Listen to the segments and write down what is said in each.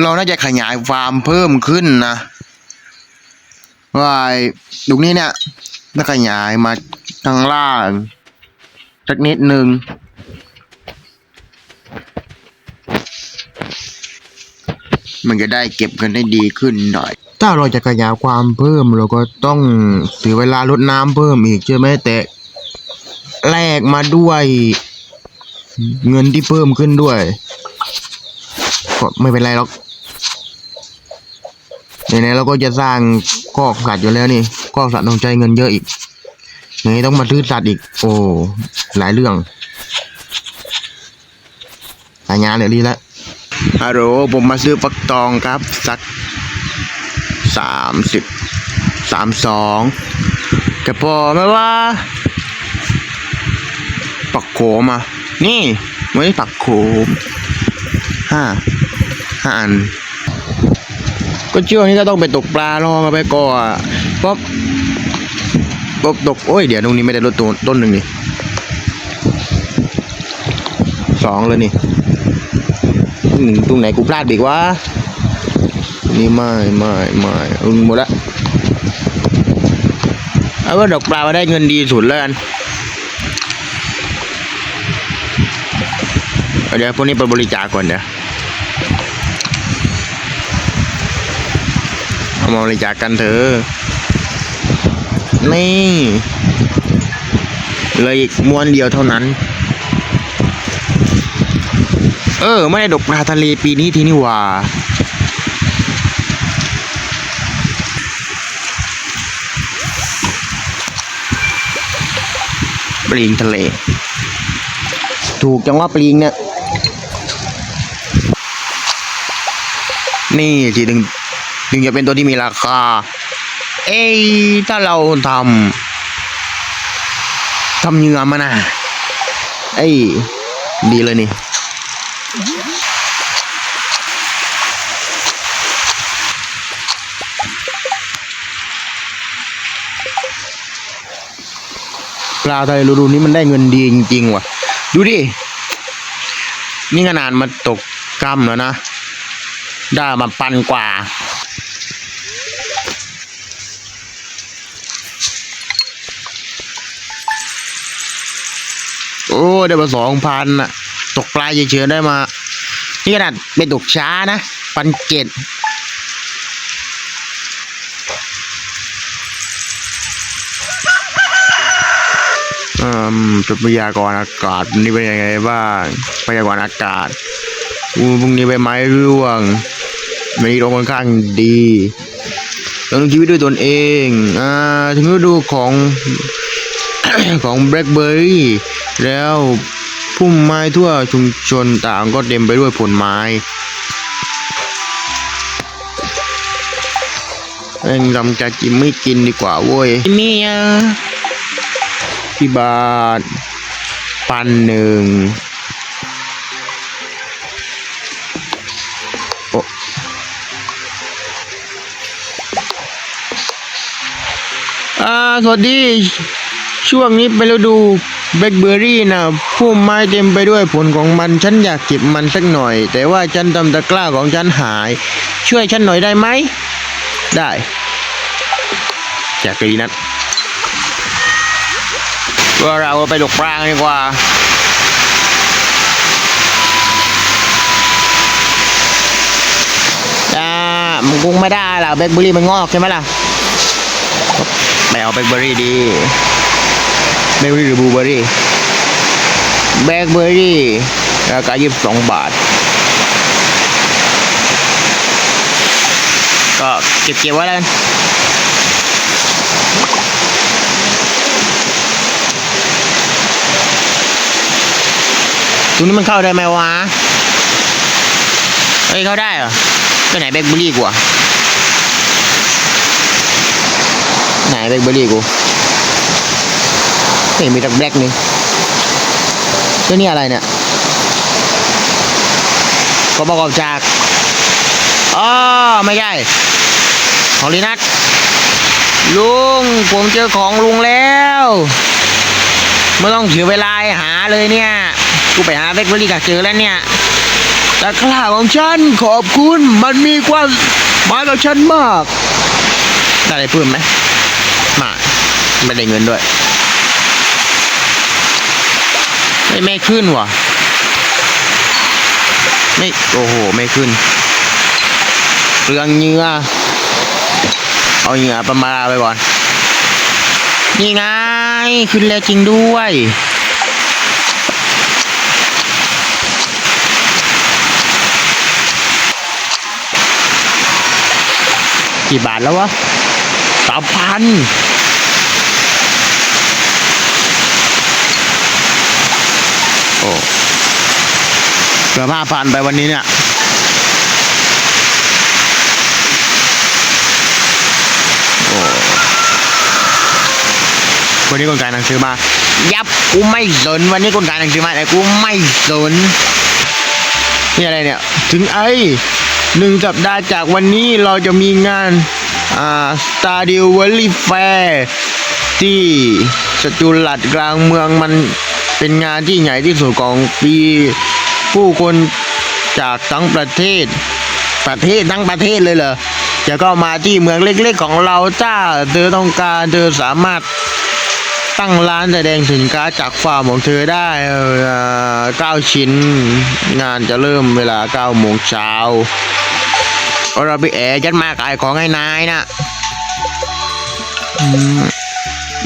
เราน่าจะขยายฟาร์มเพิ่มขึ้นนะว่าไอ้ตรงนี้เนี่ยถ้าขยายมาทางล่างสักนิดหนึ่งมันจะได้เก็บกันได้ดีขึ้นหน่อย ถ้าเราจะขยายความเพิ่มเราก็ต้องเสียเวลาลดน้ำเพิ่มอีกใช่ไหมแต่แลกมาด้วยเงินที่เพิ่มขึ้นด้วย ก็ไม่เป็นไรหรอก ไหนๆเราก็จะสร้างคอกสัตว์อยู่แล้วนี่คอกสัตว์ต้องใช้เงินเยอะอีกไหนต้องมาซื้อสัตว์อีก โอ้หลายเรื่องหายงานเลยดีแล้วฮัลโหลผมมาซื้อฟักทองครับ สักสามสิบสามสองจะพอไหมว่า ปักโขมอะนี่ไม่ได้ปักโขมห้าห้าอัน ก็ช่วงนี้ก็ต้องไปตกปลารอมาไปก่อนเพราะตกตกโอ้ยเดี๋ยวตรงนี้ไม่ได้ลดตัวต้นหนึ่งนี่สองเลยนี่ตรงไหนกูพลาดอีกวะนี่ไม่ไม่ไม่อึงหมดละเอาว่าดอกปลามาได้เงินดีสุดแล้วกันเดี๋ยวพวกนี้ไปบริจาคก่อนเดี๋ยวเอา มาบริจาคกันเถอะนี่เลยอีกมวนเดียวเท่านั้น เออ ไม่ได้ดกปลาทะเลปีนี้ทีนี่ว่า ปลิงทะเล ถูกจังว่าปลิงเนี่ย นี่ทีถึง ถึงจะเป็นตัวที่มีราคา เอ้ยถ้าเราทำทำเหงื่อมานะเอ้ยดีเลยนี่ปลาทะเลรูนี้มันได้เงินดีจริงๆว่ะ ดูดิ นี่ขนาดมันตกกำแล้วนะ ได้มาปันกว่า โอ้ได้มาสองพันอะตกปลาเฉยๆได้มา นี่ขนาดเป็นตกช้านะปันเจ็ดอืมจุดพยากรณ์อากาศนนี้เป็นยังไงบ้างพยากรณ์อากาศอูพรุ่งนี้ใบไม้ร่วงวันนี้ลมค่อนข้างดีต้องชีวิตด้วยตนเอง อ่า ถึงฤดูของ ของแบล็คเบอร์รี่ แล้วพุ่มไม้ทั่วชุมชนต่างก็เต็มไปด้วยผลไม้เอ็งจำจะกินไม่กินดีกว่าเว้ยเมียที่บาทพันหนึ่งโอ้อ่าสวัสดี ช่วงนี้เป็นฤดู แบล็คเบอร์รี่นะพุ่มไม้เต็มไปด้วยผลของมัน ฉันอยากเก็บมันสักหน่อย แต่ว่าฉันทำตะกร้าของฉันหาย ช่วยฉันหน่อยได้ไหม ได้อยากดีนัดว่าเราไปตกปลาดีกว่าอ่ามันคงไม่ได้ล่ะแบล็คเบอร์รี่มันงอกใช่ไหมล่ะไม่เอาแบล็คเบอร์รี่ดี แบล็คเบอร์รี่หรือบลูเบอร์รี่แบล็คเบอร์รี่ราคายี่สิบสองบาท ก็เก็บเก็บไว้แล้วกันตรงนี้มันเข้าได้ไหมวะ เฮ้ย เข้าได้เหรอไปไหนแบล็คเบอร์รี่กูอะไหนแบล็คเบอร์รี่กู เฮ้ยมีแต่แบล็คนี่ตัวนี้อะไรเนี่ยก็ประกอบจากอ๋อไม่ใช่ของลีนัทลุงผมเจอของลุงแล้วไม่ต้องเสียเวลาหาเลยเนี่ยกูไปหาแบล็คเบอรี่กับเจอแล้วเนี่ยตะกร้าของฉันขอบคุณมันมีความหมายกับฉันมากได้อะไรเพิ่มไหมมาไม่ได้เงินด้วย ไม่ไม่ขึ้นว่ะ ไม่ โอ้โห ไม่ขึ้น เรืองเหงื่อเอาเหงื่อประมาณไปก่อน นี่ไง ขึ้นแล้วจริงด้วย กี่บาทแล้ววะสามพัน เกือบห้าพันไปวันนี้เนี่ยโอ้วันนี้คนขายหนังสือมา ยับกูไม่สนวันนี้คนขายหนังสือมาแต่กูไม่สนนี่อะไรเนี่ย ถึงไอ้หนึ่งสัปดาห์จากวันนี้เราจะมีงานอ่าสตาร์ดิวเวลลี่แฟร์ที่สจุลัดกลางเมืองมันเป็นงานที่ใหญ่ที่สุดของปี ผู้คนจากทั้งประเทศ ประเทศทั้งประเทศเลยเหรอจะก็มาที่เมืองเล็กๆของเราจ้าเธอต้องการเธอสามารถตั้งร้านแสดงสินค้าจากฟาร์มของเธอได้เก้าชิ้น งานจะเริ่มเวลาเก้าโมงเช้าเราไปแอยัดมาขายของให้นายนะ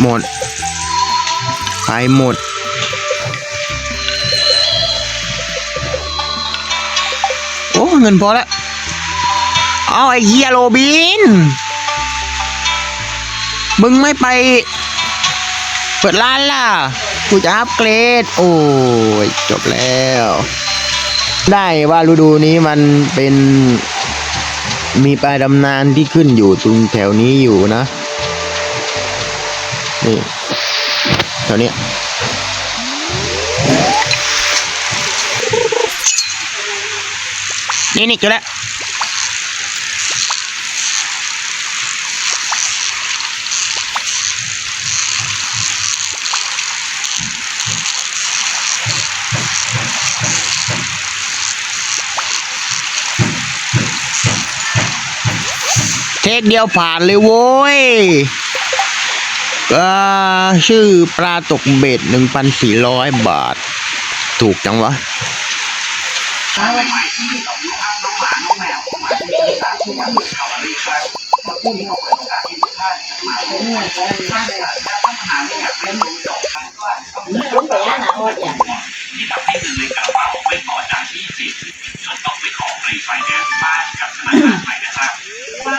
หมดขายหมด อ้เงินพอแล้วเอาไอ้เฮียโรบิน มึงไม่ไป เปิดร้านล่ะ กูจะอัปเกรด โอ้ย จบแล้ว ได้ว่าฤดูนี้มันเป็นมีปลายดำนานที่ขึ้นอยู่ตรงแถวนี้อยู่นะ นี่ แถวเนี้ นี่นี่เจอแล้วเทคเดียวผ่านเลยโว้ยชื่อปลาตกเบ็ดหนึ่งพันสี่ร้อยบาท ถูกจังวะ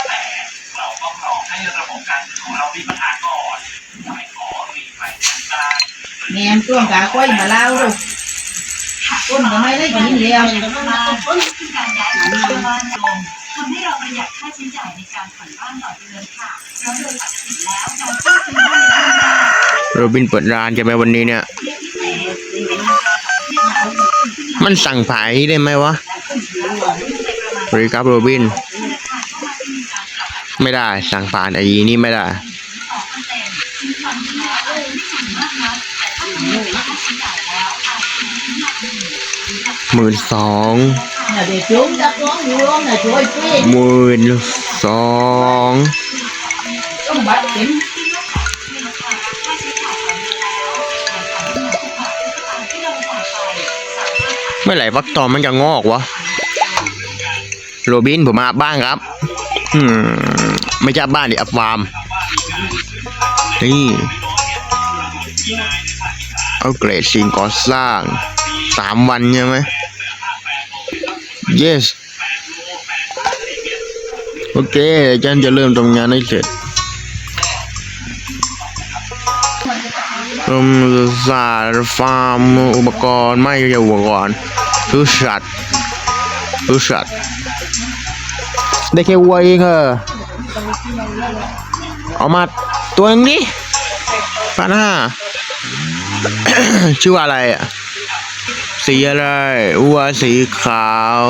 แต่เราต้องรอให้ระบบการเงินเรามีปัญหาก่อนไปขอรีไฟแนนซ์ได้แม่มช่วงกาก้อยมาเล่าดูต้นก็ไม่ได้กินแล้ว ทำให้เราประหยัดค่าใช้จ่ายในการผ่อนบ้านต่อเดือนค่ะเพราะโดยปกติแล้วการซื้อบ้านในช่วงแรกโรบินเปิดร้านจะไปวันนี้เนี่ยมามันสั่งผายได้ไหมวะสวัสดีครับโรบิน ไม่ได้สั่งผ่านไอ้นี่ไม่ได้หมื่นสอง หมื่นสองต้องบัดเมเมื่อไหร่ฟักทองมันจะงอกวะ โรบินผมมาบ้านครับ อืม ไม่ใช่บ้านดิอัพฟาร์ม นี่เอาเกรดสิ่งก่อสร้างสามวันใช่ไหม yes โอเคฉันจะเริ่มทำงานให้เสร็จรมศาสตร์ฟาร์มอุปกรณ์ไม่ใช่อุปกรณ์คือสัตว์คือสัตว์ได้แค่วัวเองเหรอเอามาตัวนึงดิพันห้าชื่อว่าอะไรอะ สีอะไรวัวสีขาว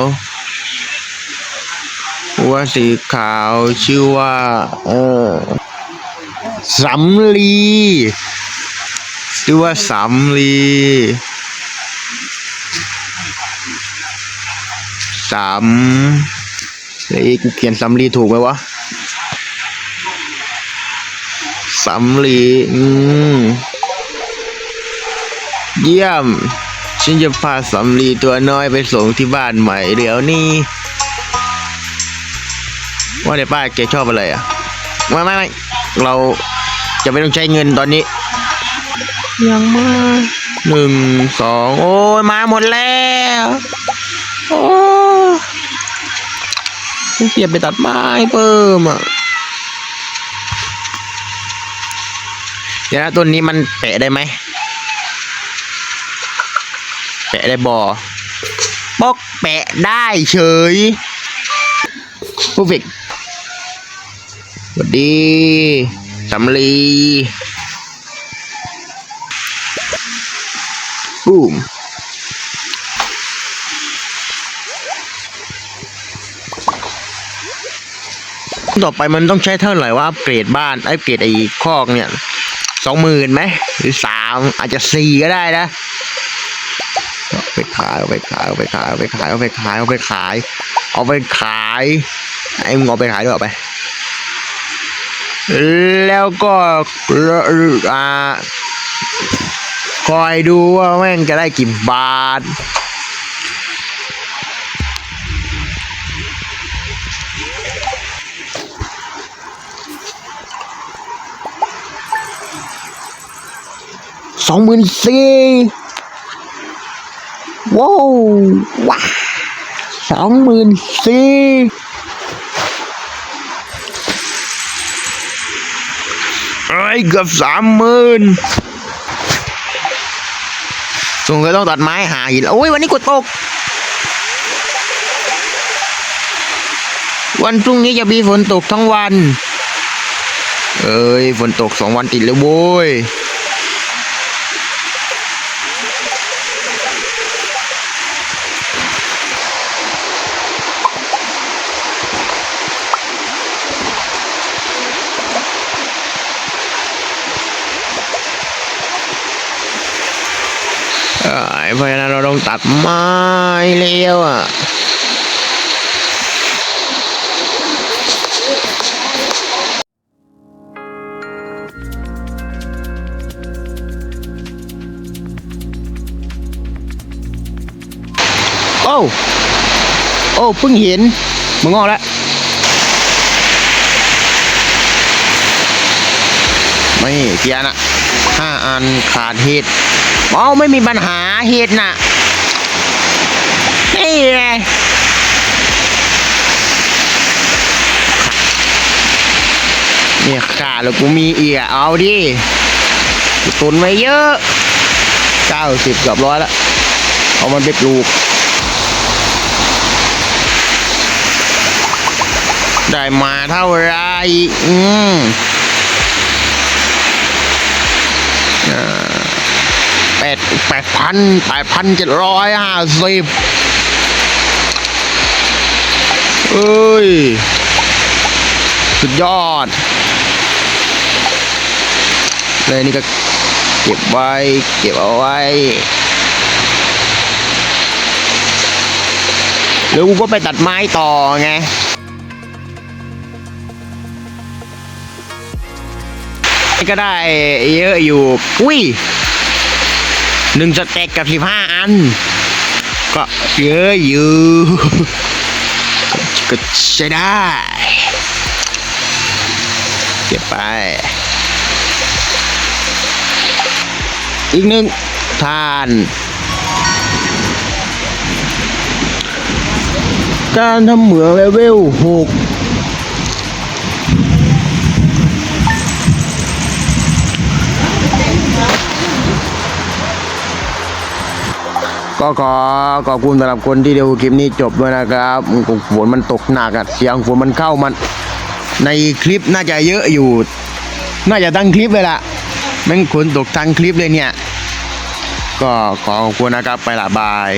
วัวสีขาวชื่อว่า เออสำลีชื่อว่าสำลีสามเฮ้ยกูเขียนสำลีถูกไหมวะสำลีอืมเยี่ยม ฉันจะพาสำลีตัวน้อยไปส่งที่บ้านใหม่เดี๋ยวนี้ ว่าเดี๋ยวป้าแกชอบอะไรอะไม่ไม่ไม่เราจะไม่ต้องใช้เงินตอนนี้ ยังมาหนึ่งสองโอ้ยมาหมดแล้วโอ้ยเกียบไปตัดไม้เพิ่มอะเดี๋ยวนะต้นนี้มันแปะได้ไหม แปะได้บอปอกแปะได้เฉยผู้ฟิกสวัสดีสำลีบูมต่อไปมันต้องใช้เท่าไหร่ว่าอัปเกรดบ้านอัปเกรดไอ้คอกเนี่ยสองหมื่นไหมหรือสามอาจจะสี่ก็ได้นะ ไปขายเอาไปขายเอาไปขายเอาไปขายเอาไปขายเอาไปขาย เอาไปขายไอ้มึงเอาไปขายด้วยเอาไป แล้วก็อ่าคอยดูว่าแม่งจะได้กี่บาทสองหมื่นสี่ ว้าวว้าสองหมื่นสี่เอ้เกือบสามหมื่นสงสัยต้องตัดไม้หาอีกโอ้ยวันนี้กดตก วันพรุ่งนี้จะมีฝนตกทั้งวัน เอ้ยฝนตกสองวันติดเลยโว้ย เอ้เพราะฉะนั้นเราต้องตัดไม้เลี้ยวอะโอ้โอ้เพิ่งเห็นมึงงอกแล้วไม่เกียร์น่ะห้าอันขาดเห็ด เอาไม่มีปัญหาเห็ดน่ะนี่ไงเนี่ยขาดแล้วกูมีเอียเอาดิตุนไว้เยอะเก้าสิบเกือบร้อยล้วเอามันไปปลูก ได้มาเท่าไหรอืม ปดแปดพันแปดพันเจ็ดร้อยห้าสิบเอ้ย สุดยอด เลยนี่ก็เก็บไว้ เก็บเอาไว้ แล้วกูก็ไปตัดไม้ต่อไงก็ได้เยอะอยู่ อุ้ย หนึ่งสเต็กกับสิบห้าอัน ก็เยอะอยู่ ก็ใช้ได้เก็บไป อีกหนึ่งทานการทำเหมืองเลเวลหก ก็ขอขอบคุณสำหรับคนที่ดูคลิปนี้จบด้วยนะครับฝนมันตกหนักอะเสียงฝนมันเข้ามัน ในคลิปน่าจะเยอะอยู่ น่าจะตั้งคลิปเลยล่ะแม่งฝนตกทั้งคลิปเลยเนี่ย ก็ขอขอบคุณนะครับไปละบาย